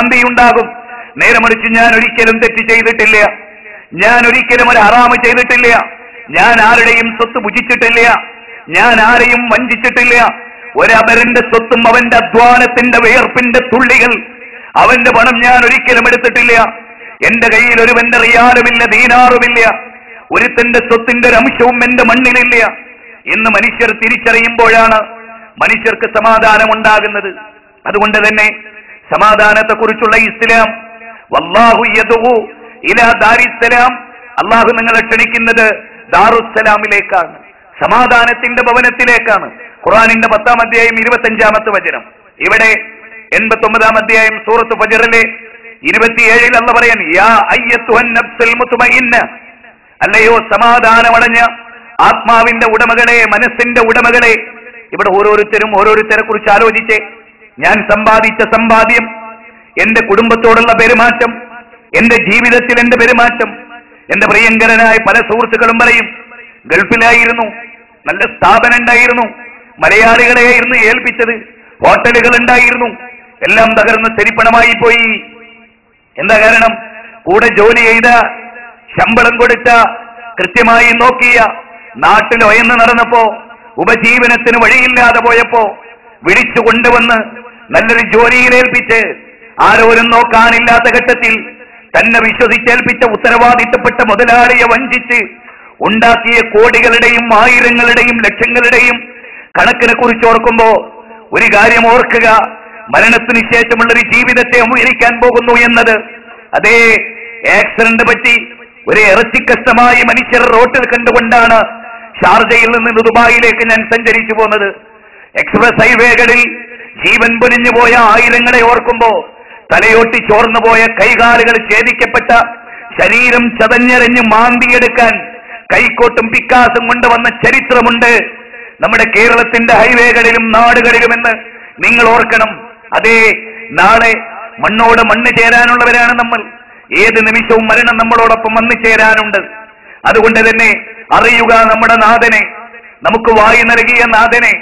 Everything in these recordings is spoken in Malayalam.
ശാന്തിയുണ്ടാകും നേരെ മറിച്ച് ഞാൻ ഒരിക്കലും തെറ്റ് ചെയ്തിട്ടില്ല. ഞാൻ ഒരിക്കലും ഒരു ഹറാമ് ചെയ്തിട്ടില്ല. ഞാൻ ആരുടെയും സ്വത്ത് ഭുജിച്ചിട്ടില്ല. ഞാൻ ആരെയും വഞ്ചിച്ചിട്ടില്ല. ഒരവരന്റെ സ്വത്തും അവന്റെ അധ്വാനത്തിന്റെ വിയർപ്പിന്റെ തുള്ളികൾ. അവന്റെ പണം ഞാൻ ഒരിക്കലും എടുത്തിട്ടില്ല. എന്റെ കയ്യിൽ ഒരുവന്റെ റിയാലുമില്ല ദീനാറുമില്ല. ഒരുത്തന്റെ സ്വത്തിന്റെ അംശവും എന്റെ മണ്ണിലില്ല. ഇന്ന് മനുഷ്യർ തിരിച്ചറിയുമ്പോഴാണ് മനുഷ്യർക്ക് സമാധാനം ഉണ്ടാകുന്നത് അതുകൊണ്ട് തന്നെ സമാധാനത്തെക്കുറിച്ചുള്ള ഇസ്ലാം. വല്ലാഹു യദുഹു ഇലാ ദാരിസ്സലാം. അള്ളാഹു നിങ്ങളെ ക്ഷണിക്കുന്നത് ദാറുസ്സലാമിലേക്കാണ്. സമാധാനത്തിന്റെ ഭവനത്തിലേക്കാണ്. ഖുറാനിന്റെ പത്താം അധ്യായം ഇരുപത്തഞ്ചാമത്തെ വചനം. ഇവിടെ എൺപത്തി ഒമ്പതാം അധ്യായം സൂറത്ത് ഫജറിലെ ഇരുപത്തിയേഴിൽ അല്ല പറയാൻ യാ അല്ലയോ സമാധാനമടഞ്ഞ ആത്മാവിന്റെ ഉടമകളെ മനസ്സിന്റെ ഉടമകളെ. ഇവിടെ ഓരോരുത്തരും ഓരോരുത്തരെ കുറിച്ച് ആലോചിച്ചേ. ഞാൻ സമ്പാദിച്ച സമ്പാദ്യം എന്റെ കുടുംബത്തോടുള്ള പെരുമാറ്റം എന്റെ ജീവിതത്തിൽ എന്റെ പെരുമാറ്റം എന്റെ പ്രിയങ്കരനായ പല സുഹൃത്തുക്കളും പറയും ഗൾഫിലായിരുന്നു നല്ല സ്ഥാപനം ഉണ്ടായിരുന്നു മലയാളികളെയായിരുന്നു ഏൽപ്പിച്ചത് ഹോട്ടലുകൾ ഉണ്ടായിരുന്നു എല്ലാം തകർന്ന് ചെരിപ്പണമായി പോയി. എന്താ കാരണം? കൂടെ ജോലി ചെയ്ത ശമ്പളം കൊടുത്ത കൃത്യമായി നോക്കിയ നാട്ടിൽ ഒയന്ന് നടന്നപ്പോ ഉപജീവനത്തിന് വഴിയില്ലാതെ പോയപ്പോ വിളിച്ചു കൊണ്ടുവന്ന് നല്ലൊരു ജോലിയിലേൽപ്പിച്ച് ആരോരും നോക്കാനില്ലാത്ത ഘട്ടത്തിൽ തന്നെ വിശ്വസിച്ചേൽപ്പിച്ച ഉത്തരവാദിത്തപ്പെട്ട മുതലാളിയെ വഞ്ചിച്ച് ഉണ്ടാക്കിയ കോടികളുടെയും ആയിരങ്ങളുടെയും ലക്ഷങ്ങളുടെയും കണക്കിനെ കുറിച്ച് ഓർക്കുമ്പോ ഒരു കാര്യം ഓർക്കുക മരണത്തിന് ശേഷമുള്ള ഒരു ജീവിതത്തെ അംഗീകരിക്കാൻ പോകുന്നു എന്നത് അതേ ആക്സിഡന്റ് പറ്റി ഒരു ഇറച്ചിക്കഷ്ടമായി മനുഷ്യർ റോട്ടിൽ കണ്ടുകൊണ്ടാണ് ഷാർജയിൽ നിന്ന് ദുബായിലേക്ക് ഞാൻ സഞ്ചരിച്ചു പോന്നത്. എക്സ്പ്രസ് ഹൈവേകളിൽ ജീവൻ പൊലിഞ്ഞു പോയ ആയിരങ്ങളെ ഓർക്കുമ്പോ തലയോട്ടി ചോർന്നു പോയ കൈകാലുകൾ ഛേദിക്കപ്പെട്ട ശരീരം ചതഞ്ഞെറിഞ്ഞ് മാന്തിയെടുക്കാൻ കൈക്കോട്ടും പിക്കാസും കൊണ്ടുവന്ന ചരിത്രമുണ്ട് നമ്മുടെ കേരളത്തിന്റെ ഹൈവേകളിലും നാടുകളിലും എന്ന് നിങ്ങൾ ഓർക്കണം. അതേ നാളെ മണ്ണോട് മണ്ണ് ചേരാനുള്ളവരാണ് നമ്മൾ. ഏത് നിമിഷവും മരണം നമ്മളോടൊപ്പം വന്നു ചേരാനുണ്ട്. അതുകൊണ്ട് തന്നെ അറിയുക നമ്മുടെ നാഥനെ. നമുക്ക് വായു നൽകിയ നാഥനെ.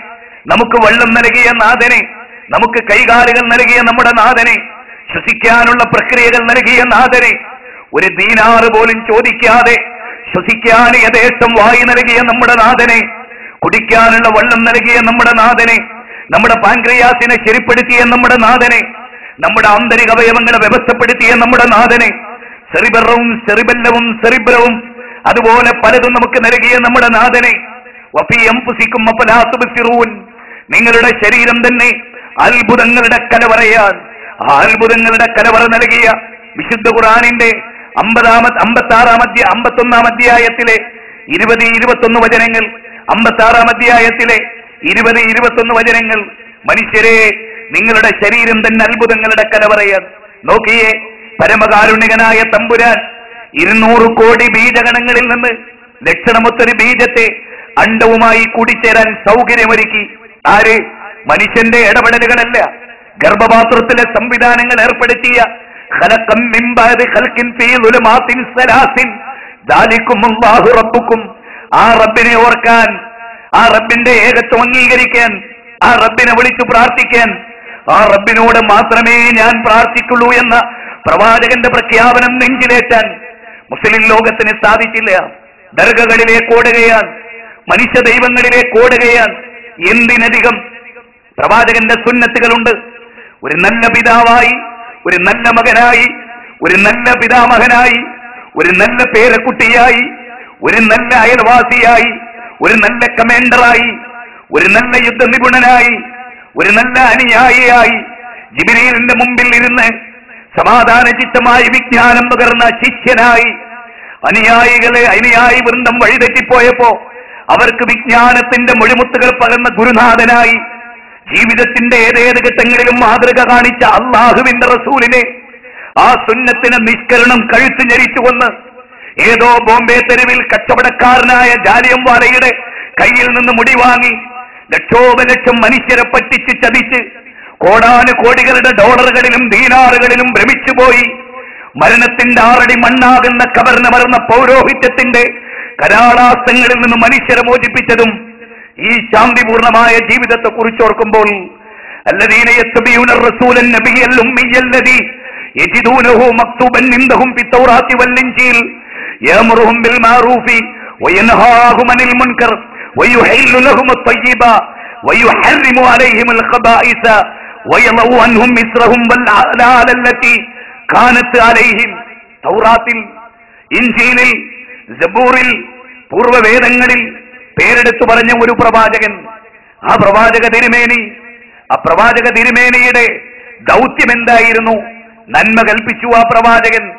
നമുക്ക് വെള്ളം നൽകിയ നാഥനെ. നമുക്ക് കൈകാലുകൾ നൽകിയ നമ്മുടെ നാഥനെ ശ്വസിക്കാനുള്ള പ്രക്രിയകൾ നൽകിയ നാഥനെ ഒരു ദീനാറ് പോലും ചോദിക്കാതെ ശ്വസിക്കാൻ യഥേഷ്ടം വായി നൽകിയ നമ്മുടെ നാഥനെ കുടിക്കാനുള്ള വെള്ളം നൽകിയ നമ്മുടെ നാഥനെ നമ്മുടെ പാൻക്രിയാസിനെ ശരിപ്പെടുത്തിയ നമ്മുടെ നാഥനെ നമ്മുടെ ആന്തരിക അവയവങ്ങളെ വ്യവസ്ഥപ്പെടുത്തിയ നമ്മുടെ നാഥനെ സെറിബറവും സെറിബല്ലവും സെറിബ്രവും അതുപോലെ പലതും നമുക്ക് നൽകിയ നമ്മുടെ നാഥനെ. വഫിയം പുസിക്കും നിങ്ങളുടെ ശരീരം തന്നെ അത്ഭുതങ്ങളുടെ കലവറയാൽ ആ അത്ഭുതങ്ങളുടെ കലവറ നൽകിയ വിശുദ്ധ ഖുറാനിന്റെ അമ്പതാമത് അമ്പത്തി ആറാം അധ്യായ അമ്പത്തൊന്നാം അധ്യായത്തിലെ ഇരുപത് ഇരുപത്തൊന്ന് വചനങ്ങൾ അമ്പത്തി ആറാം അധ്യായത്തിലെ ഇരുപത് ഇരുപത്തൊന്ന് വചനങ്ങൾ മനുഷ്യരെ നിങ്ങളുടെ ശരീരം തന്നെ അത്ഭുതങ്ങളുടെ കലവറയാൽ. നോക്കിയേ പരമകാരുണികനായ തമ്പുരാൻ ഇരുന്നൂറ് കോടി ബീജഗണങ്ങളിൽ നിന്ന് ലക്ഷണമൊത്തൊരു ബീജത്തെ അണ്ടവുമായി കൂടിച്ചേരാൻ സൗകര്യമൊരുക്കി. ആര്? മനുഷ്യന്റെ ഇടപെടലുകളല്ല. ഗർഭപാത്രത്തിലെ സംവിധാനങ്ങൾ ഏർപ്പെടുത്തിയ റബ്ബുക്കും. ആ റബ്ബിനെ ഓർക്കാൻ ആ റബ്ബിന്റെ ഏകത്വം അംഗീകരിക്കാൻ ആ റബ്ബിനെ വിളിച്ചു പ്രാർത്ഥിക്കാൻ ആ റബ്ബിനോട് മാത്രമേ ഞാൻ പ്രാർത്ഥിക്കുള്ളൂ എന്ന പ്രവാചകന്റെ പ്രഖ്യാപനം നെഞ്ചിലേറ്റാൻ മുസ്ലിം ലോകത്തിന് സാധിച്ചില്ല. ദർഗകളിലേക്ക് ഓടുകയാൻ മനുഷ്യ ദൈവങ്ങളിലേക്ക് ഓടുകയാൻ എന്തിനധികം പ്രവാചകന്റെ സുന്നത്തുകളുണ്ട്. ഒരു നല്ല പിതാവായി ഒരു നല്ല മകനായി ഒരു നല്ല പിതാമഹനായി ഒരു നല്ല പേരക്കുട്ടിയായി ഒരു നല്ല അയൽവാസിയായി ഒരു നല്ല കമാൻഡറായി ഒരു നല്ല യുദ്ധ നിപുണനായി ഒരു നല്ല അനുയായിയായി ജിബിനീലിന്റെ മുമ്പിൽ ഇരുന്ന് സമാധാനചിത്തമായി വിജ്ഞാനം പകർന്ന ശിഷ്യനായി അനുയായികളെ അനുയായി വൃന്ദം വഴിതെറ്റിപ്പോയപ്പോ അവർക്ക് വിജ്ഞാനത്തിന്റെ മൊഴിമുത്തുകൾ പകർന്ന ഗുരുനാഥനായി ജീവിതത്തിന്റെ ഏതേത് ഘട്ടങ്ങളിലും മാതൃക കാണിച്ച അള്ളാഹുവിന്റെ റസൂലിനെ ആ സുന്നത്തിന് നിഷ്കരണം കഴുത്ത് ഞെരിച്ചുകൊന്ന് ഏതോ ബോംബെ തെരുവിൽ കച്ചവടക്കാരനായ ജാലിയം വാലയുടെ കയ്യിൽ നിന്ന് മുടി വാങ്ങി ലക്ഷോപലക്ഷം മനുഷ്യരെ പറ്റിച്ച് ചതിച്ച് കോടാനു കോടികളുടെ ഡോളറുകളിലും ദീനാറുകളിലും ഭ്രമിച്ചുപോയി മരണത്തിന്റെ ആറടി മണ്ണാകുന്ന കബറിനമർന്ന പൗരോഹിത്യത്തിന്റെ കരാളാസങ്ങളിൽ നിന്ന് മനുഷ്യരെ മോചിപ്പിച്ചതും ഈ ശാന്തിപൂർണമായ ജീവിതത്തെ കുറിച്ച് ഓർക്കുമ്പോൾ الذين يتبعون الرسول النبي الأمي الذي يجدونه مكتوبا عندهم في التوراة والإنجيل يأمرهم بالمعروف وينهاهم عن المنكر ويحل لهم الطيبة ويحرم عليهم الخبائث ويضع عنهم مصرهم والأغلال التي كانت عليهم തൗറാത്തിൽ ഇഞ്ചിയിലിൽ ജബൂറിൽ പൂർവ്വവേദങ്ങളിൽ പേരെടുത്തു പറഞ്ഞ ഒരു പ്രവാചകൻ. ആ പ്രവാചക തിരുമേനി ആ പ്രവാചക തിരുമേനിയുടെ ദൗത്യം എന്തായിരുന്നു? നന്മ കൽപ്പിച്ചു ആ പ്രവാചകൻ.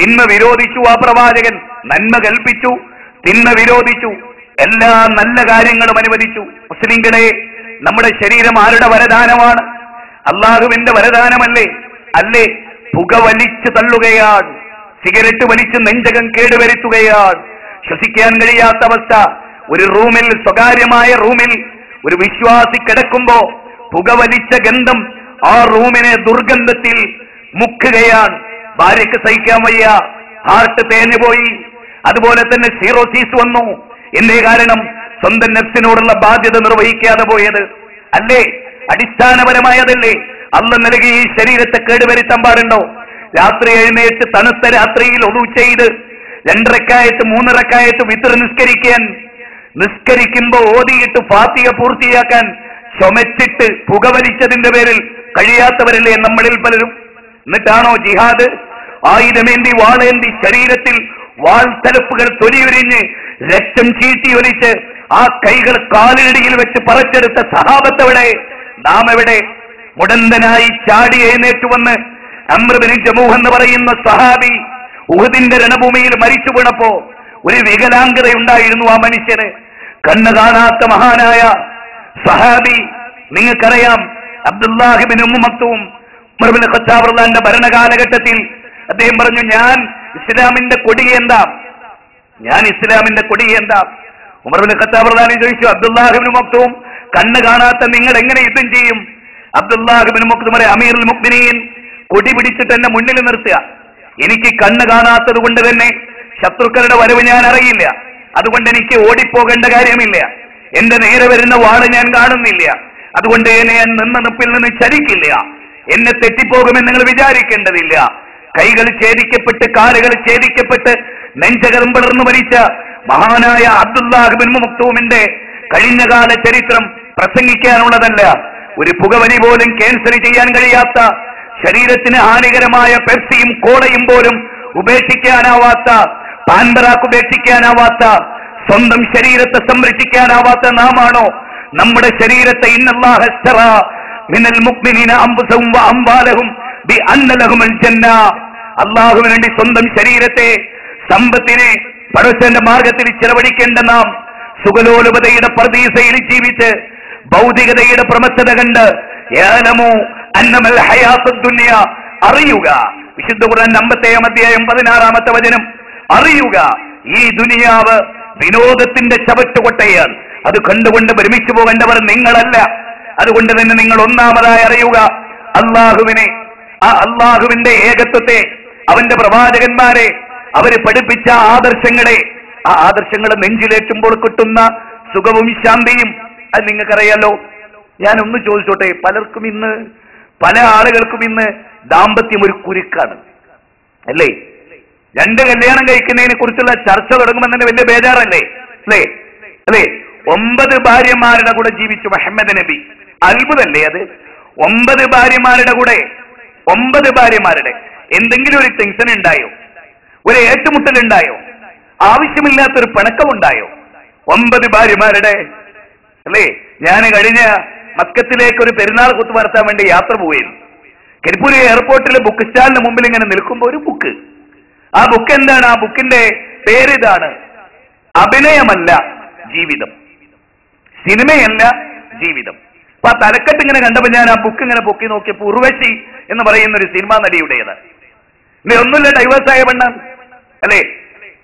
തിന്മ വിരോധിച്ചു ആ പ്രവാചകൻ. നന്മ കൽപ്പിച്ചു തിന്മ വിരോധിച്ചു. എല്ലാ നല്ല കാര്യങ്ങളും അനുവദിച്ചു. മുസ്ലിങ്ങളെ നമ്മുടെ ശരീരം ആരുടെ വരദാനമാണ്? അള്ളാഹുവിന്റെ വരദാനമല്ലേ? അല്ലേ? പുക വലിച്ചു തള്ളുകയാണ്. സിഗരറ്റ് വലിച്ച് നെഞ്ചകം കേടുവരുത്തുകയാണ്. ശ്വസിക്കാൻ കഴിയാത്ത അവസ്ഥ. ഒരു റൂമിൽ സ്വകാര്യമായ റൂമിൽ ഒരു വിശ്വാസി കിടക്കുമ്പോ പുകവലിച്ച ഗന്ധം ആ റൂമിനെ ദുർഗന്ധത്തിൽ മുക്കുകയാണ്. ഭാര്യക്ക് സഹിക്കാൻ വയ്യ. ഹാർട്ട് തേഞ്ഞുപോയി അതുപോലെ തന്നെ സീറോസീസ് വന്നു. എന്തേ കാരണം? സ്വന്തം നെഫ്സിനോടുള്ള ബാധ്യത നിർവഹിക്കാതെ പോയത്. അല്ലേ? അടിസ്ഥാനപരമായതല്ലേ? അല്ല നൽകി ഈ ശരീരത്തെ കേടുവരുത്താൻ പാടുണ്ടോ? രാത്രി എഴുന്നേറ്റ് തണുത്ത രാത്രിയിൽ ഒതു ചെയ്ത് രണ്ടരക്കായിട്ട് മൂന്നരക്കായിട്ട് വിത്ര നിസ്കരിക്കാൻ നിസ്കരിക്കുമ്പോ ഓതിയിട്ട് ഫാത്തിയ പൂർത്തിയാക്കാൻ ചുമച്ചിട്ട് പുകവലിച്ചതിന്റെ പേരിൽ കഴിയാത്തവരല്ലേ നമ്മളിൽ പലരും? എന്നിട്ടാണോ ജിഹാദ്? ആയുധമേന്തി വാളേന്തി ശരീരത്തിൽ വാൾത്തലപ്പുകൾ തൊലിയുരിഞ്ഞ് രക്തം ചീട്ടിയൊലിച്ച് ആ കൈകൾ കാലിനടിയിൽ വെച്ച് പറിച്ചെടുത്ത സഹാബത്തവിടെ? നാം എവിടെ മുടന്തനായി ചാടി എഴുന്നേറ്റ് വന്ന് അമ്രബിന് ജമൂഹ് എന്ന് പറയുന്ന സഹാബി ഉഹദിന്റെ രണഭൂമിയിൽ മരിച്ചു വീണപ്പോ ഒരു വികലാംഗതയുണ്ടായിരുന്നു ആ മനുഷ്യന്. കണ്ണ് കാണാത്ത മഹാനായ സഹാബി നിങ്ങൾക്കറിയാം അബ്ദുല്ലാഹിബിൻ ഉമ്മത്തും ഉമർബിൻ ഖത്താബുള്ളാന്റെ ഭരണകാലഘട്ടത്തിൽ അദ്ദേഹം പറഞ്ഞു ഞാൻ ഇസ്ലാമിന്റെ കൊടി എന്താ? ഞാൻ ഇസ്ലാമിന്റെ കൊടി എന്താ? ഉമർബിൻ കത്താപ്രധാനം ചോദിച്ചു അബ്ദുല്ലാഹിബിൻ മക്തും കണ്ണ് കാണാത്ത നിങ്ങൾ എങ്ങനെ യുദ്ധം ചെയ്യും? അബ്ദുല്ലാഹിബിൻ മുക്തുമറെ അമീർ മുക്മിനീൻ കൊടി പിടിച്ചിട്ട് എന്നെ മുന്നിൽ നിർത്തുക. എനിക്ക് കണ്ണ് കാണാത്തത് കൊണ്ട് തന്നെ ശത്രുക്കളുടെ വരവ് ഞാൻ അറിയില്ല. അതുകൊണ്ട് എനിക്ക് ഓടിപ്പോകേണ്ട കാര്യമില്ല. എന്റെ നേരെ വരുന്ന വാൾ ഞാൻ കാണുന്നില്ല. അതുകൊണ്ട് എന്നെ നിന്ന നിപ്പിൽ നിന്ന് ചലിക്കില്ല. എന്നെ തെറ്റിപ്പോകുമെന്ന് നിങ്ങൾ വിചാരിക്കേണ്ടതില്ല. കൈകൾ ഛേദിക്കപ്പെട്ട് കാലുകൾ ഛേദിക്കപ്പെട്ട് നെഞ്ചകരം പിളർന്നു മരിച്ച മഹാനായ അബ്ദുല്ലാഹിബിൻ മുക്തൂമിന്റെ കഴിഞ്ഞകാല ചരിത്രം പ്രസംഗിക്കാനുള്ളതല്ല. ഒരു പുകവലി പോലും ക്യാൻസൽ ചെയ്യാൻ കഴിയാത്ത ശരീരത്തിന് ഹാനികരമായ പെപ്സിയും കോളയും പോലും ഉപേക്ഷിക്കാനാവാത്ത പാൻപറാക്ക് ഉപേക്ഷിക്കാനാവാത്ത സ്വന്തം ശരീരത്തെ സംരക്ഷിക്കാനാവാത്ത നാമാണോ? നമ്മുടെ ശരീരത്തെ ഇന്നല്ലാഹ മിനൽ മുക്മിനീന അംബുസവും വ അംബാലഹും ബി ജന്ന. വേണ്ടി സ്വന്തം ശരീരത്തെ സമ്പത്തിനെ പടച്ചന്റെ മാർഗത്തിൽ ചെലവഴിക്കേണ്ട നാം സുഖലോലുപതയുടെ പ്രതീസയിൽ ജീവിച്ച് ഭൗതികതയുടെ പ്രമത്തത കണ്ട് ഏലമോ അന്നമൽ ഹയാസ ദുന്യ അറിയുക. വിശുദ്ധ ഖുർആൻ അമ്പത്തേഴാം അധ്യായം പതിനാറാമത്തെ വചനം. അറിയുക. ഈ ദുനിയാവ് വിനോദത്തിന്റെ ചവറ്റുകൊട്ടയാണ് അത് കണ്ടുകൊണ്ട് ഭ്രമിച്ചു പോകേണ്ടവർ നിങ്ങളല്ല. അതുകൊണ്ട് തന്നെ നിങ്ങൾ ഒന്നാമതായി അറിയുക. അള്ളാഹുവിനെ ആ അള്ളാഹുവിന്റെ ഏകത്വത്തെ അവന്റെ പ്രവാചകന്മാരെ അവർ പഠിപ്പിച്ച ആദർശങ്ങളെ ആ ആദർശങ്ങളെ നെഞ്ചിലേറ്റുമ്പോൾ കിട്ടുന്ന സുഖവും ശാന്തിയും. അത് നിങ്ങൾക്കറിയാലോ? ഞാൻ ഒന്ന് ചോദിച്ചോട്ടെ പലർക്കും ഇന്ന് പല ആളുകൾക്കും ഇന്ന് ദാമ്പത്യം ഒരു കുരുക്കാണ്. അല്ലേ? രണ്ട് കല്യാണം കഴിക്കുന്നതിനെ കുറിച്ചുള്ള ചർച്ച തുടങ്ങുമെന്ന് തന്നെ വലിയ ബേജാറല്ലേ? അല്ലേ? അല്ലേ? ഒമ്പത് ഭാര്യമാരുടെ കൂടെ ജീവിച്ചു മുഹമ്മദ് നബി. അത്ഭുതല്ലേ അത്? ഒമ്പത് ഭാര്യമാരുടെ കൂടെ ഒമ്പത് ഭാര്യമാരുടെ. എന്തെങ്കിലും ഒരു ടെൻഷൻ ഉണ്ടായോ? ഒരു ഏറ്റുമുട്ടൽ ഉണ്ടായോ? ആവശ്യമില്ലാത്തൊരു പിണക്കമുണ്ടായോ ഒമ്പത് ഭാര്യമാരുടെ അല്ലേ? ഞാൻ കഴിഞ്ഞ മക്കത്തിലേക്ക് ഒരു പെരുന്നാൾ കുത്തു വേണ്ടി യാത്ര പോയിരുന്നു കരിപ്പൂരി എയർപോർട്ടിലെ ബുക്ക് സ്റ്റാളിന് മുമ്പിൽ ഇങ്ങനെ നിൽക്കുമ്പോൾ ഒരു ബുക്ക് ആ ബുക്ക് എന്താണ്? ആ ബുക്കിന്റെ പേര് ഇതാണ് അഭിനയമല്ല ജീവിതം. സിനിമയല്ല ജീവിതം. അപ്പൊ ആ തലക്കെട്ട് ഇങ്ങനെ കണ്ടപ്പോൾ ഞാൻ ആ ബുക്ക് ഇങ്ങനെ പൊക്കി നോക്കിയപ്പോ ഉർവശി എന്ന് പറയുന്ന ഒരു സിനിമാ നടിയുടേത് ഇനി ഒന്നുമില്ല ഡൈവേഴ്സ് ആയ പെണ്ണാണ് അല്ലേ?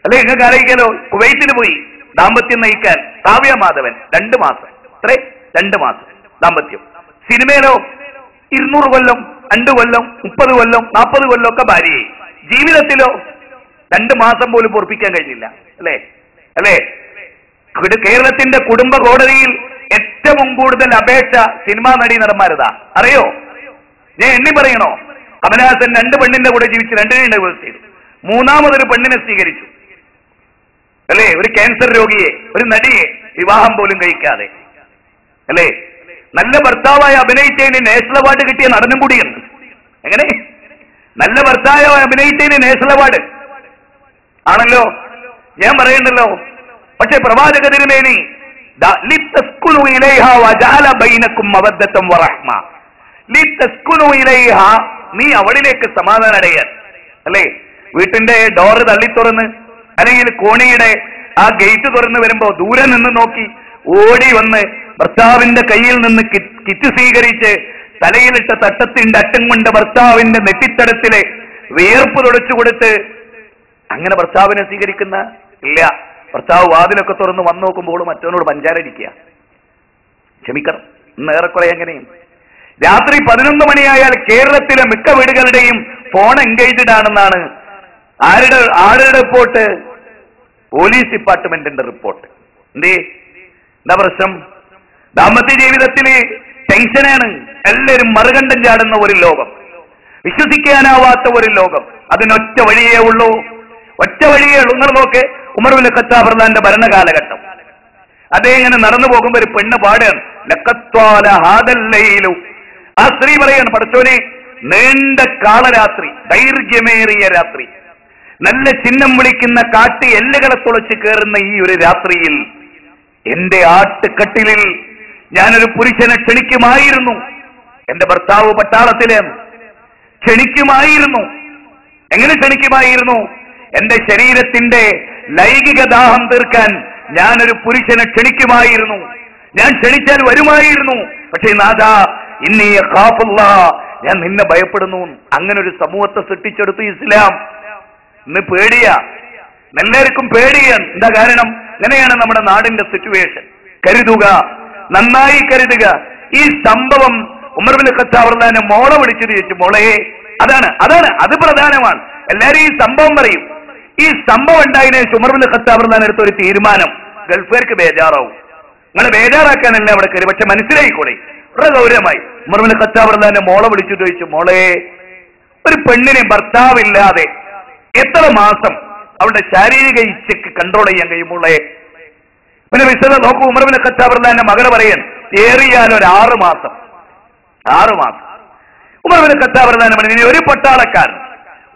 അല്ലേ? നിങ്ങൾക്ക് അറിയിക്കാലോ? കുവൈറ്റിൽ പോയി ദാമ്പത്യം നയിക്കാൻ കാവ്യ മാധവൻ രണ്ട് മാസം. അത്രേ? രണ്ട് മാസം ദാമ്പത്യം. സിനിമയിലോ ഇരുന്നൂറ് കൊല്ലം രണ്ട് കൊല്ലം മുപ്പത് കൊല്ലം നാൽപ്പത് കൊല്ലം ഒക്കെ ഭാര്യയായി. ജീവിതത്തിലോ രണ്ട് മാസം പോലും പൊറപ്പിക്കാൻ കഴിഞ്ഞില്ല. അല്ലേ? അല്ലേ? കേരളത്തിന്റെ കുടുംബ കോടതിയിൽ ഏറ്റവും കൂടുതൽ അപേക്ഷ സിനിമാ നടി നടന്മാരതാ. അറിയോ? ഞാൻ എണ്ണി പറയണോ? കമലഹാസൻ രണ്ട് പെണ്ണിന്റെ കൂടെ ജീവിച്ച് രണ്ടിനെയും ഡൈവേഴ്സ് ചെയ്തു. മൂന്നാമതൊരു പെണ്ണിനെ സ്വീകരിച്ചു. അല്ലേ? ഒരു ക്യാൻസർ രോഗിയെ ഒരു നടിയെ വിവാഹം പോലും കഴിക്കാതെ. അല്ലേ? നല്ല ഭർത്താവായി അഭിനയിച്ചതിന് നാഷണൽ അവാർഡ് കിട്ടിയ നടനും കൂടിയുണ്ട്. എങ്ങനെ? നല്ല ഭർത്താവായി അഭിനയിച്ചതിന് നാഷണൽ അവാർഡ് ആണല്ലോ? ഞാൻ പറയണ്ടല്ലോ. പക്ഷെ പ്രവാചക തിരുമേനി നീ അവളിലേക്ക് സമാധാനം അടയാൻ. അല്ലേ? വീട്ടിന്റെ ഡോറ് തള്ളി തുറന്ന് അല്ലെങ്കിൽ കോണിയുടെ ആ ഗേറ്റ് തുറന്ന് വരുമ്പോ ദൂരെ നിന്ന് നോക്കി ഓടി വന്ന് ഭർത്താവിന്റെ കയ്യിൽ നിന്ന് കിറ്റ് സ്വീകരിച്ച് തലയിലിട്ട തട്ടത്തിന്റെ അറ്റം കൊണ്ട് ഭർത്താവിന്റെ നെറ്റിത്തടത്തിലെ വിയർപ്പ് തുടച്ചു കൊടുത്ത് അങ്ങനെ ഭർത്താവിനെ സ്വീകരിക്കുന്ന? ഇല്ല. ഭർത്താവ് വാതിലൊക്കെ തുറന്ന് വന്നു നോക്കുമ്പോൾ മറ്റവനോട് പഞ്ചാരടിക്കുക. ക്ഷമിക്കണം. ഇന്ന് ഏറെക്കുറെ എങ്ങനെയും. രാത്രി പതിനൊന്ന് മണിയായാൽ കേരളത്തിലെ മിക്ക വീടുകളുടെയും ഫോൺ എൻഗേജ്ഡ് ആണെന്നാണ് ആരുടെ ആരുടെ റിപ്പോർട്ട് പോലീസ് ഡിപ്പാർട്ട്മെന്റിന്റെ റിപ്പോർട്ട് എന്തേ? എന്താ പ്രശ്നം? ദാമ്പത്യ ജീവിതത്തിലെ ടെൻഷനാണ് എല്ലാവരും മറുകണ്ഠം ചാടുന്ന ഒരു ലോകം. വിശ്വസിക്കാനാവാത്ത ഒരു ലോകം. അതിനൊറ്റ വഴിയേ ഉള്ളൂ. ഒറ്റ വഴിയേ ഉള്ളൂ. നിങ്ങൾ നോക്ക് ഉമർബുൽ ഖത്താബർലാന്റെ ഭരണകാലഘട്ടം. അതേ ഇങ്ങനെ നടന്നു പോകുമ്പോ ഒരു പെണ്ണ് പാടുകയാണ്. ലക്കത്വാല ഹാദല്ലയിലു ആ സ്ത്രീ പറയാണ് പഠിച്ചോനെ നീണ്ട കാളരാത്രി ദൈർഘ്യമേറിയ രാത്രി. നല്ല ചിഹ്നം വിളിക്കുന്ന കാട്ടി എല്ലുകളെ തുളച്ച് കയറുന്ന ഈ ഒരു രാത്രിയിൽ എന്റെ ആട്ടുകട്ടിലിൽ ഞാനൊരു പുരുഷനെ ക്ഷണിക്കുമായിരുന്നു. എന്റെ ഭർത്താവ് പട്ടാളത്തിലാണ്. ക്ഷണിക്കുമായിരുന്നു. എങ്ങനെ ക്ഷണിക്കുമായിരുന്നു? എന്റെ ശരീരത്തിന്റെ ലൈംഗിക ദാഹം തീർക്കാൻ ഞാനൊരു പുരുഷനെ ക്ഷണിക്കുമായിരുന്നു. ഞാൻ ക്ഷണിച്ചാൽ വരുമായിരുന്നു. പക്ഷേ നാഥ ഇന്നീ ഞാൻ നിന്നെ ഭയപ്പെടുന്നു. അങ്ങനെ ഒരു സമൂഹത്തെ സൃഷ്ടിച്ചെടുത്തു ഇസ്ലാം. ഇന്ന് പേടിയാ. എല്ലാവർക്കും പേടിയാണ് എന്താ കാരണം? ഇങ്ങനെയാണ് നമ്മുടെ നാടിന്റെ സിറ്റുവേഷൻ കരുതുക. നന്നായി കരുതുക. ഈ സംഭവം ഉമർബിൻ ഖത്താവർലാനെ മോളെ വിളിച്ചത് ചോദിച്ചു മോളെ. അതാണ് അതാണ്. അത് പ്രധാനമാണ്. എല്ലാരും ഈ സംഭവം പറയും. ഈ സംഭവം ഉണ്ടായതിനെ ചുമർവിന് ഖത്താവർലാൻ എടുത്ത ഒരു തീരുമാനം. ഗൾഫുകാർക്ക് ബേജാറാവും. നിങ്ങളെ ബേജാറാക്കാനല്ല അവിടെ കയറി. പക്ഷെ മനസ്സിലായിക്കൂടെ? വളരെ ഗൗരവമായി. ഉമർബിൽ ഖത്താവർലാനെ മോളെ വിളിച്ചു ചോദിച്ചു മോളെ ഒരു പെണ്ണിനെ ഭർത്താവില്ലാതെ എത്ര മാസം അവളുടെ ശാരീരിക ഇച്ഛക്ക് കൺട്രോൾ ചെയ്യാൻ കഴിയുമ്പോളെ പിന്നെ വിശദ നോക്കൂ ഉമർബിന് കച്ചാബർലാന്റെ മകളെ പറയാൻ ഏറിയാൽ ഒരു ആറ് മാസം. ആറ് മാസം. ഉമർബിന് കച്ചാബർലാന്റെ മണി ഇനി ഒരു പട്ടാളക്കാരൻ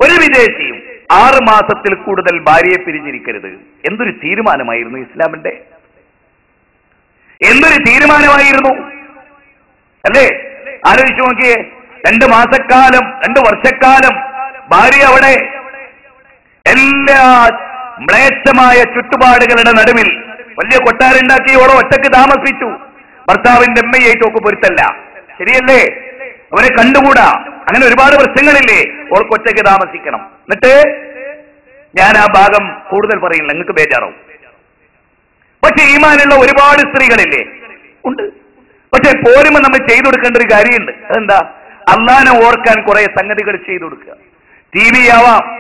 ഒരു വിദേശിയും ആറ് മാസത്തിൽ കൂടുതൽ ഭാര്യയെ പിരിഞ്ഞിരിക്കരുത്. എന്തൊരു തീരുമാനമായിരുന്നു ഇസ്ലാമിന്റെ? എന്തൊരു തീരുമാനമായിരുന്നു? അല്ലേ? ആലോചിച്ചു നോക്കിയേ. രണ്ട് മാസക്കാലം രണ്ട് വർഷക്കാലം ഭാര്യ അവിടെ. എല്ലാ മ്ലേച്ഛമായ ചുറ്റുപാടുകളുടെ നടുവിൽ വലിയ കൊട്ടാരുണ്ടാക്കി ഓളോ ഒറ്റയ്ക്ക് താമസിച്ചു. ഭർത്താവിന്റെ അമ്മയായിട്ട് ഒക്കെ പൊരുത്തല്ല. ശരിയല്ലേ? അവരെ കണ്ടുകൂടാ. അങ്ങനെ ഒരുപാട് പ്രശ്നങ്ങളില്ലേ ഓൾക്ക് ഒറ്റയ്ക്ക് താമസിക്കണം. എന്നിട്ട് ഞാൻ ആ ഭാഗം കൂടുതൽ പറയില്ല. നിങ്ങൾക്ക് ബേജാറാവും. പക്ഷെ ഈമാനുള്ള ഒരുപാട് സ്ത്രീകളില്ലേ? ഉണ്ട്. പക്ഷെ പോരുമ്പോ നമ്മൾ ചെയ്തു കൊടുക്കേണ്ട ഒരു കാര്യമുണ്ട്. അതെന്താ? അള്ളാനെ ഓർക്കാൻ കുറെ സംഗതികൾ ചെയ്തു കൊടുക്കുക ടി വി ആവാം.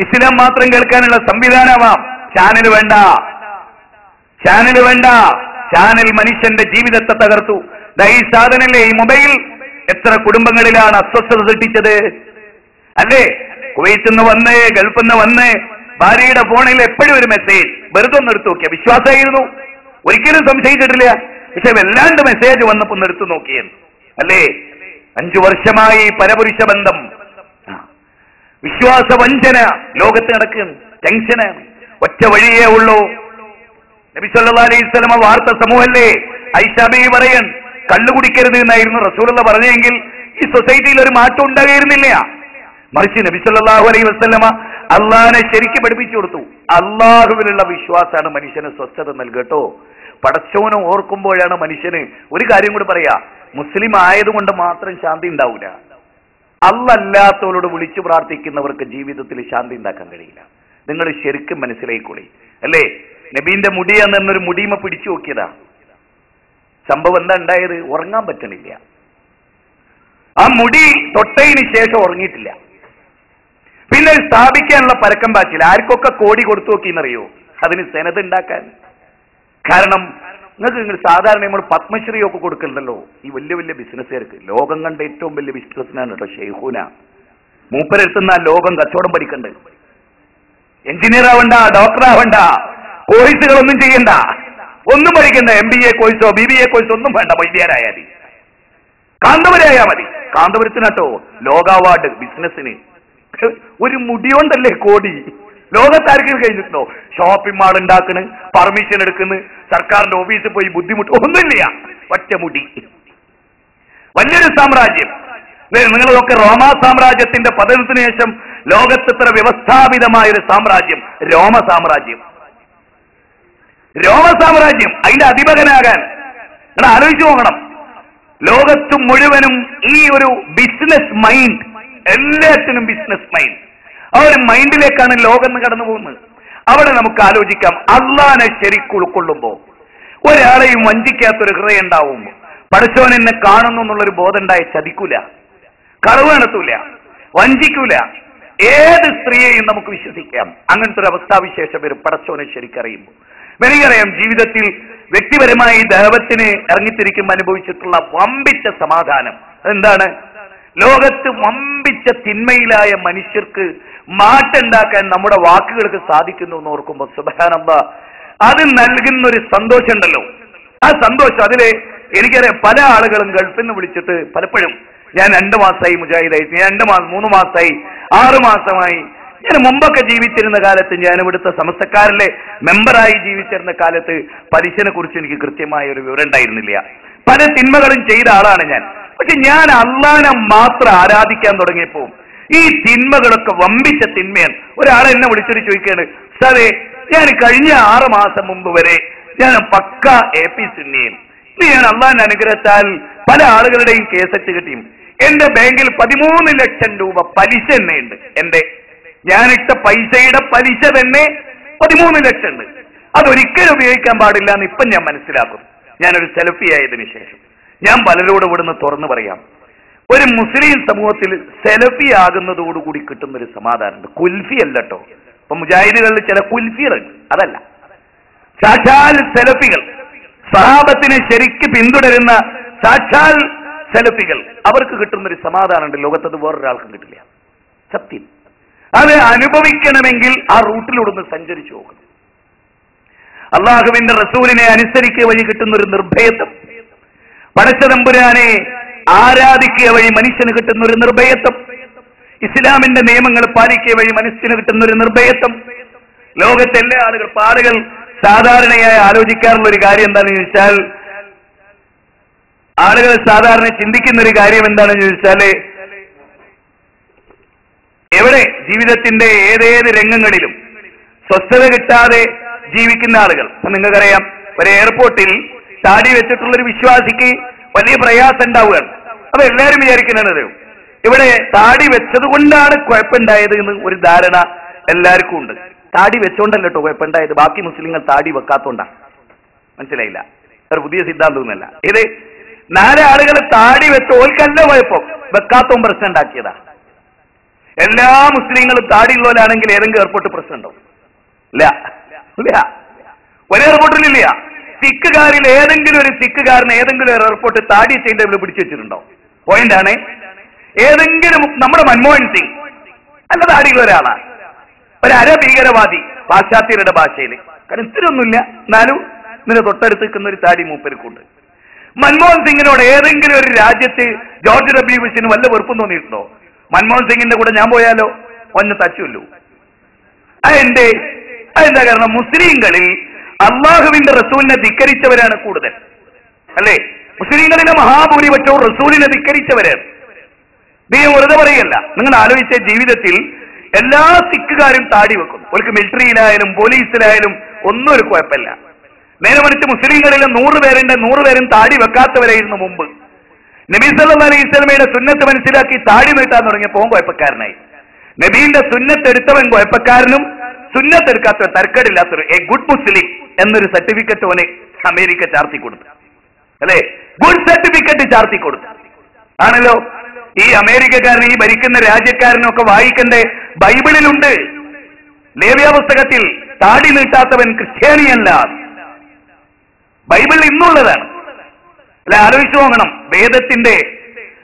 ഇസ്ലാം മാത്രം കേൾക്കാനുള്ള സംവിധാനമാവാം. ചാനൽ വേണ്ട. ചാനൽ വേണ്ട. ചാനൽ മനുഷ്യന്റെ ജീവിതത്തെ തകർത്തു. ഈ സാധനല്ലേ? ഈ മൊബൈൽ എത്ര കുടുംബങ്ങളിലാണ് അസ്വസ്ഥത സൃഷ്ടിച്ചത്? അല്ലേ? കുവൈത്തിൽ നിന്ന് വന്ന് ഗൾഫിൽ നിന്ന് വന്ന് ഭാര്യയുടെ ഫോണിൽ എപ്പോഴും ഒരു മെസ്സേജ് വെറുതെ ഒന്ന് എടുത്തു നോക്കിയ. വിശ്വാസമായിരുന്നു. ഒരിക്കലും സംശയിച്ചിട്ടില്ല. പക്ഷെ വല്ലാണ്ട് മെസ്സേജ് വന്നപ്പോൾ എടുത്തു നോക്കിയത് അല്ലേ? അഞ്ചു വർഷമായി പരപുരുഷ ബന്ധം. വിശ്വാസ വഞ്ചന ലോകത്ത് നടക്കുന്നു. ടെൻഷന് ഒറ്റ വഴിയേ ഉള്ളൂ. നബി അലൈഹി വസല്ലമ വാർത്ത സമൂഹല്ലേ? ഐഷാബി പറയൻ കള്ളു കുടിക്കരുത് എന്നായിരുന്നു റസൂലുള്ള പറഞ്ഞെങ്കിൽ ഈ സൊസൈറ്റിയിൽ ഒരു മാറ്റം ഉണ്ടാകുന്നില്ല മറിച്ച് നബി സല്ലല്ലാഹു അലൈഹി വസല്ലമ അള്ളാഹിനെ ശരിക്കും പഠിപ്പിച്ചു കൊടുത്തു. അള്ളാഹുവിലുള്ള വിശ്വാസമാണ് മനുഷ്യന് സ്വസ്ഥത നൽകട്ടോ. പടച്ചോനെ ഓർക്കുമ്പോഴാണ് മനുഷ്യന് ഒരു കാര്യം കൂടി പറയാ. മുസ്ലിം ആയതുകൊണ്ട് മാത്രം ശാന്തി ഉണ്ടാവില്ല അല്ലല്ലാത്തവരോട് വിളിച്ചു പ്രാർത്ഥിക്കുന്നവർക്ക് ജീവിതത്തിൽ ശാന്തി ഉണ്ടാക്കാൻ കഴിയില്ല. നിങ്ങൾ ശരിക്കും മനസ്സിലായിക്കോളി. അല്ലേ? നബീന്റെ മുടിയെന്നൊരു എന്നൊരു പിടിച്ചു നോക്കിയതാ. സംഭവം എന്താ ഉണ്ടായത്? ഉറങ്ങാൻ പറ്റണില്ല. ആ മുടി തൊട്ടതിന് ശേഷം ഉറങ്ങിയിട്ടില്ല. പിന്നെ സ്ഥാപിക്കാനുള്ള പരക്കം പാച്ചില്ല ആർക്കൊക്കെ കോടി കൊടുത്തു നോക്കിയെന്നറിയോ? അതിന് സെനത് ഉണ്ടാക്കാൻ. കാരണം നിങ്ങൾക്ക് നിങ്ങൾ സാധാരണ നമ്മൾ പത്മശ്രീ ഒക്കെ കൊടുക്കലുണ്ടല്ലോ ഈ വലിയ വലിയ ബിസിനസ്സുകാർക്ക്. ലോകം കണ്ട ഏറ്റവും വലിയ ബിസിനസ്സിനാണ് കേട്ടോ ഷെയ്ഹൂന മൂപ്പരെടുത്തുന്ന ലോകം കച്ചവടം പഠിക്കണ്ട്. എഞ്ചിനീയർ ആവണ്ട ഡോക്ടർ ആവണ്ട കോഴ്സുകളൊന്നും ചെയ്യണ്ട. ഒന്നും പഠിക്കുന്ന എം ബി എ കോഴ്സോ ബി ബി എ കോഴ്സോ ഒന്നും വേണ്ട വൈദ്യരായാൽ മതി. കാന്തപുരായാൽ മതി. കാന്തപുരത്തിനാട്ടോ ലോക അവാർഡ് ബിസിനസ്സിന്. ഒരു മുടിയോണ്ടല്ലേ കോടി? ലോകത്താർക്കും കഴിഞ്ഞിട്ടുണ്ടോ? ഷോപ്പിംഗ് മാൾ ഉണ്ടാക്കണ് പെർമിഷൻ എടുക്കുന്ന സർക്കാരിന്റെ ഓഫീസിൽ പോയി ബുദ്ധിമുട്ട്. ഒന്നുമില്ല. ഒറ്റ മുടി. വലിയൊരു സാമ്രാജ്യം. നിങ്ങളൊക്കെ റോമാ സാമ്രാജ്യത്തിന്റെ പതനത്തിന് ശേഷം ലോകത്തിത്ര വ്യവസ്ഥാപിതമായ ഒരു സാമ്രാജ്യം? രോമ സാമ്രാജ്യം. രോമ സാമ്രാജ്യം അതിന്റെ അധിപകനാകാൻ. നിങ്ങൾ ആലോചിച്ചു നോക്കണം. ലോകത്ത് മുഴുവനും ഈ ഒരു ബിസിനസ് മൈൻഡ് എല്ലാത്തിനും ബിസിനസ് മൈൻഡ് ആ ഒരു മൈൻഡിലേക്കാണ് ലോകം കടന്നു പോകുന്നത് അവിടെ നമുക്ക് ആലോചിക്കാം. അള്ളാനെ ശരിക്ക് ഉൾക്കൊള്ളുമ്പോ ഒരാളെയും വഞ്ചിക്കാത്തൊരു ഹൃദയം ഉണ്ടാവും. പഠിച്ചവൻ എന്നെ കാണുന്നു എന്നുള്ളൊരു ബോധം ഉണ്ടായ ചതിക്കൂല. കളവ് നടത്തൂല. വഞ്ചിക്കൂല. ഏത് സ്ത്രീയെയും നമുക്ക് വിശ്വസിക്കാം. അങ്ങനത്തെ ഒരു അവസ്ഥാവിശേഷം വരും പടച്ചോനെ ശരിക്കറിയുമ്പോൾ. എനിക്കറിയാം ജീവിതത്തിൽ വ്യക്തിപരമായി ദേവത്തിന് ഇറങ്ങിത്തിരിക്കുമ്പോൾ അനുഭവിച്ചിട്ടുള്ള വമ്പിച്ച സമാധാനം. എന്താണ് ലോകത്ത് വമ്പിച്ച തിന്മയിലായ മനുഷ്യർക്ക് മാറ്റുണ്ടാക്കാൻ നമ്മുടെ വാക്കുകൾക്ക് സാധിക്കുന്നു എന്ന് ഓർക്കുമ്പോൾ സുബാനമ്മ അത് നൽകുന്ന ഒരു സന്തോഷമുണ്ടല്ലോ. ആ സന്തോഷം അതിൽ എനിക്കറിയാം പല ആളുകളും ഗൾഫിൽ നിന്ന് വിളിച്ചിട്ട് പലപ്പോഴും ഞാൻ രണ്ട് മാസമായി മുജാഹിദായി. ഞാൻ രണ്ട് മാസം മൂന്ന് മാസമായി ആറ് മാസമായി ഞാൻ മുമ്പൊക്കെ ജീവിച്ചിരുന്ന കാലത്ത് ഞാൻ ഇവിടുത്തെ സമസ്തക്കാരിലെ മെമ്പറായി ജീവിച്ചിരുന്ന കാലത്ത് പലിശനെ കുറിച്ച് എനിക്ക് കൃത്യമായ ഒരു വിവരം ഉണ്ടായിരുന്നില്ല. പല തിന്മകളും ചെയ്ത ആളാണ് ഞാൻ. പക്ഷെ ഞാൻ അള്ളാനെ മാത്രം ആരാധിക്കാൻ തുടങ്ങിയപ്പോ ഈ തിന്മകളൊക്കെ വമ്പിച്ച തിന്മയാണ്. ഒരാളെ എന്നെ വിളിച്ചിട്ട് ചോദിക്കുകയാണ് സാറേ ഞാൻ കഴിഞ്ഞ ആറ് മാസം മുമ്പ് വരെ ഞാൻ പക്ക എ പി സുന്നിയും ഞാൻ അള്ളാന്റെ അനുഗ്രഹത്താൽ പല ആളുകളുടെയും കേസറ്റ് കിട്ടിയും. എന്റെ ബാങ്കിൽ പതിമൂന്ന് ലക്ഷം രൂപ പലിശ തന്നെയുണ്ട് എന്റെ ഞാനിട്ട പൈസയുടെ പലിശ തന്നെ പതിമൂന്ന് ലക്ഷം ഉണ്ട് അതൊരിക്കലും ഉപയോഗിക്കാൻ പാടില്ല എന്ന് ഇപ്പം ഞാൻ മനസ്സിലാക്കും ഞാനൊരു സെൽഫി ആയതിനു ശേഷം. ഞാൻ പലരോട് ഇവിടുന്ന് തുറന്നു പറയാം. ഒരു മുസ്ലിം സമൂഹത്തിൽ സെലഫി ആകുന്നതോടുകൂടി കിട്ടുന്ന ഒരു സമാധാനമുണ്ട്. കുൽഫി അല്ല കേട്ടോ ഇപ്പൊ മുജാഹിദുകളിൽ ചില കുൽഫികളുണ്ട്. അതല്ല. സാക്ഷാൽ സെലഫികൾ സഹാബത്തിനെ ശരിക്ക് പിന്തുടരുന്ന സാക്ഷാൽ സെലഫികൾ അവർക്ക് കിട്ടുന്ന ഒരു സമാധാനമുണ്ട്. ലോകത്തത് വേറൊരാൾക്കും കിട്ടില്ല. സത്യം. അത് അനുഭവിക്കണമെങ്കിൽ ആ റൂട്ടിലൂടെ സഞ്ചരിച്ചു പോകണം. അള്ളാഹുവിന്റെ റസൂലിനെ അനുസരിക്കുക വഴി കിട്ടുന്ന ഒരു നിർഭയത്വം. പടച്ചതമ്പുരാനെ ആരാധിക്കുക വഴി മനുഷ്യന് കിട്ടുന്ന ഒരു നിർഭയത്വം. ഇസ്ലാമിന്റെ നിയമങ്ങൾ പാലിക്കുക വഴി മനുഷ്യന് കിട്ടുന്ന ഒരു നിർഭയത്വം. ലോകത്തെ എല്ലാ ആളുകൾ പാടുകൾ സാധാരണയായി ആലോചിക്കാറുള്ള ഒരു കാര്യം എന്താണെന്ന് ചോദിച്ചാൽ ആളുകൾ സാധാരണ ചിന്തിക്കുന്ന ഒരു കാര്യം എന്താണെന്ന് ചോദിച്ചാൽ എവിടെ? ജീവിതത്തിന്റെ ഏതേത് രംഗങ്ങളിലും. സ്വസ്ഥത കിട്ടാതെ ജീവിക്കുന്ന ആളുകൾ. ഇപ്പൊ നിങ്ങൾക്കറിയാം ഒരു എയർപോർട്ടിൽ താടി വെച്ചിട്ടുള്ള ഒരു വിശ്വാസിക്ക് വലിയ പ്രയാസം ഉണ്ടാവുകയാണ്. അപ്പൊ എല്ലാവരും വിചാരിക്കുന്നത് ഇവിടെ താടി വെച്ചത് കൊണ്ടാണ് കുഴപ്പമുണ്ടായത് എന്ന് ഒരു ധാരണ എല്ലാവർക്കും ഉണ്ട്. താടി വെച്ചോണ്ടല്ല കേട്ടോ കുഴപ്പമുണ്ടായത്. ബാക്കി മുസ്ലിങ്ങൾ താടി വെക്കാത്തോണ്ടാണ് മനസ്സിലായില്ല. ഒരു പുതിയ സിദ്ധാന്തമൊന്നുമല്ല. ഇത് നാല് ആളുകൾ താടി വെച്ചോൽക്കല്ല കുഴപ്പം. വെക്കാത്തോം പ്രശ്നം ഉണ്ടാക്കിയതാ. എല്ലാ മുസ്ലിങ്ങളും താടിയുള്ളവരാണെങ്കിൽ ഏതെങ്കിലും എയർപോർട്ട് പ്രശ്നം ഉണ്ടാവും. ഇല്ല. ഇല്ല. ഒരു എയർപോർട്ടിലില്ല സിക്കുകാരിൽ ഏതെങ്കിലും ഒരു സിക്കുകാരന് ഏതെങ്കിലും ഒരു എയർപോർട്ട് താടി ചെയ്യേണ്ട ഇവിടെ പിടിച്ചു വെച്ചിട്ടുണ്ടോ? പോയിന്റ് ആണ്. ഏതെങ്കിലും നമ്മുടെ മൻമോഹൻ സിംഗ്. അല്ല താടിയുള്ള ഒരാളാണ് ഒരു അര ഭീകരവാദി പാശ്ചാത്യരുടെ ഭാഷയിൽ. കാരണം ഇത്തിരൊന്നുമില്ല എന്നാലും ഇതിന് തൊട്ടടുത്ത് നിൽക്കുന്ന ഒരു താടി മൂപ്പർക്കുണ്ട്. മൻമോഹൻ സിംഗിനോട് ഏതെങ്കിലും ഒരു രാജ്യത്ത് ജോർജ് ഡബ്ല്യു ബുഷിന് വല്ല വെറുപ്പം തോന്നിയിട്ടുണ്ടോ? മൻമോഹൻ സിംഗിന്റെ കൂടെ ഞാൻ പോയാലോ? ഒന്ന് തച്ചുള്ളൂ അതെന്തേ? അതെന്താ കാരണം? മുസ്ലിങ്ങളിൽ അള്ളാഹുവിന്റെ റസൂലിനെ ധിക്കരിച്ചവരാണ് കൂടുതൽ. അല്ലേ? മുസ്ലിങ്ങളിലെ മഹാഭൂരിപക്ഷവും റസൂലിനെ ധിക്കരിച്ചവരാണ്. നീ വെറുതെ പറയല്ല. നിങ്ങൾ ആലോചിച്ച ജീവിതത്തിൽ എല്ലാ സിഖുകാരും താടി വെക്കും അവർക്ക് മിലിറ്ററിയിലായാലും പോലീസിലായാലും ഒന്നും ഒരു കുഴപ്പമില്ല. നേരെ മറിച്ച് മുസ്ലിങ്ങളിലെ നൂറ് പേരുണ്ട് നൂറ് പേരും താടി വെക്കാത്തവരായിരുന്നു മുമ്പ്. നബി സല്ലല്ലാഹു അലൈഹി സ്വലമയുടെ സുന്നത്ത് മനസ്സിലാക്കി താടി നീട്ടാൻ തുടങ്ങിയപ്പോൾ കുഴപ്പക്കാരനായി. നബീന്റെ സുന്നത്ത് എടുത്തവൻ കുഴപ്പക്കാരനും സുന്നത്ത് എടുക്കാത്തവൻ തരക്കേടില്ലാത്തൊരു എ ഗുഡ് മുസ്ലിം എന്നൊരു സർട്ടിഫിക്കറ്റ് ഓനെ അമേരിക്ക ചാർത്തി കൊടുത്തു. അല്ലേ? ഗുഡ് സർട്ടിഫിക്കറ്റ് ചാർത്തി കൊടുത്തു. ആണല്ലോ? ഈ അമേരിക്കക്കാരൻ ഈ ഭരിക്കുന്ന രാജ്യക്കാരനൊക്കെ വായിക്കണ്ടേ? ബൈബിളിലുണ്ട്. ലേവ്യ പുസ്തകത്തിൽ താടി നീട്ടാത്തവൻ ക്രിസ്ത്യാനിയല്ല. ബൈബിളിൽ ഇന്നുള്ളതാണ്. അല്ല ആലോചിച്ചു നോക്കണം. വേദത്തിന്റെ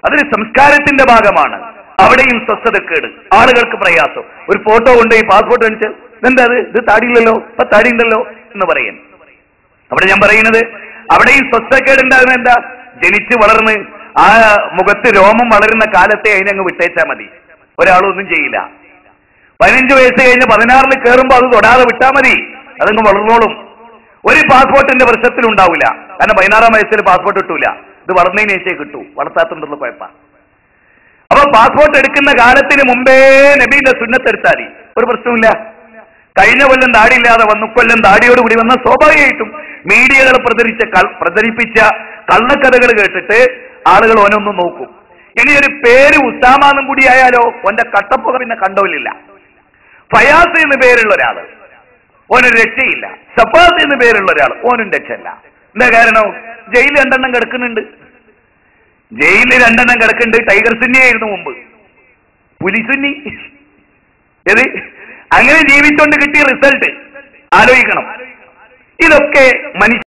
അതൊരു സംസ്കാരത്തിന്റെ ഭാഗമാണ്. അവിടെയും സ്വസ്ഥതക്കേട്. ആളുകൾക്ക് പ്രയാസം. ഒരു ഫോട്ടോ കൊണ്ട് ഈ പാസ്പോർട്ട് കാണിച്ച് എന്താ അത് ഇത് താടിയില്ലല്ലോ? ഇപ്പൊ താടി ഉണ്ടല്ലോ? എന്ന് പറയും അവിടെ ഞാൻ പറയുന്നത് അവിടെയും സ്വസ്ഥക്കേട് ഉണ്ടാകുന്ന എന്താ? ജനിച്ച് വളർന്ന് ആ മുഖത്ത് രോമം വളരുന്ന കാലത്തെ അതിനങ്ങ് വിട്ടേച്ചാ മതി. ഒരാളൊന്നും ചെയ്യില്ല. പതിനഞ്ച് വയസ്സ് കഴിഞ്ഞ് പതിനാറിൽ കയറുമ്പോൾ അത് തൊടാതെ വിട്ടാ മതി. അതങ്ങ് വളർന്നോളും. ഒരു പാസ്പോർട്ടിന്റെ വൃക്ഷത്തിൽ ഉണ്ടാവില്ല. കാരണം പതിനാറാം വയസ്സിൽ പാസ്പോർട്ട് കിട്ടൂല. ഇത് വളർന്നതിന് ശേഷമേ കിട്ടൂ. വളർത്താത്തുണ്ടുള്ള കുഴപ്പ. അപ്പൊ പാസ്പോർട്ട് എടുക്കുന്ന കാലത്തിന് മുമ്പേ നബീന്റെ സുന്നത്തെടുത്താൽ ഒരു പ്രശ്നമില്ല കഴിഞ്ഞ കൊല്ലം താടിയില്ലാതെ വന്നു. കൊല്ലം താടിയോടുകൂടി വന്ന സ്വാഭാവികമായിട്ടും മീഡിയകൾ പ്രചരിച്ച പ്രചരിപ്പിച്ച കള്ളക്കഥകൾ കേട്ടിട്ട് ആളുകൾ ഓനൊന്നും നോക്കും. ഇനി ഒരു പേര് ഉസ്താമാന്നും കൂടി ആയാലോ? ഓന്റെ കട്ടപ്പുക പിന്നെ കണ്ടോലില്ല. ഫയാസ് എന്ന് പേരുള്ള ഒരാൾ. ഓനൊരു രക്ഷയില്ല. സഫാസ് എന്ന് പേരുള്ള ഒരാൾ ഓനും രക്ഷയില്ല. എന്താ കാരണം? ജയിലിൽ രണ്ടെണ്ണം കിടക്കുന്നുണ്ട്. ജയിലിൽ രണ്ടെണ്ണം കിടക്കുന്നുണ്ട്. ടൈഗർ സുന്നിയായിരുന്നു മുമ്പ്. പുലിസുന്നി ഏത് അങ്ങനെ ജീവിച്ചുകൊണ്ട് കിട്ടിയ റിസൾട്ട് ആലോചിക്കണം. ഇതൊക്കെ മനുഷ്യ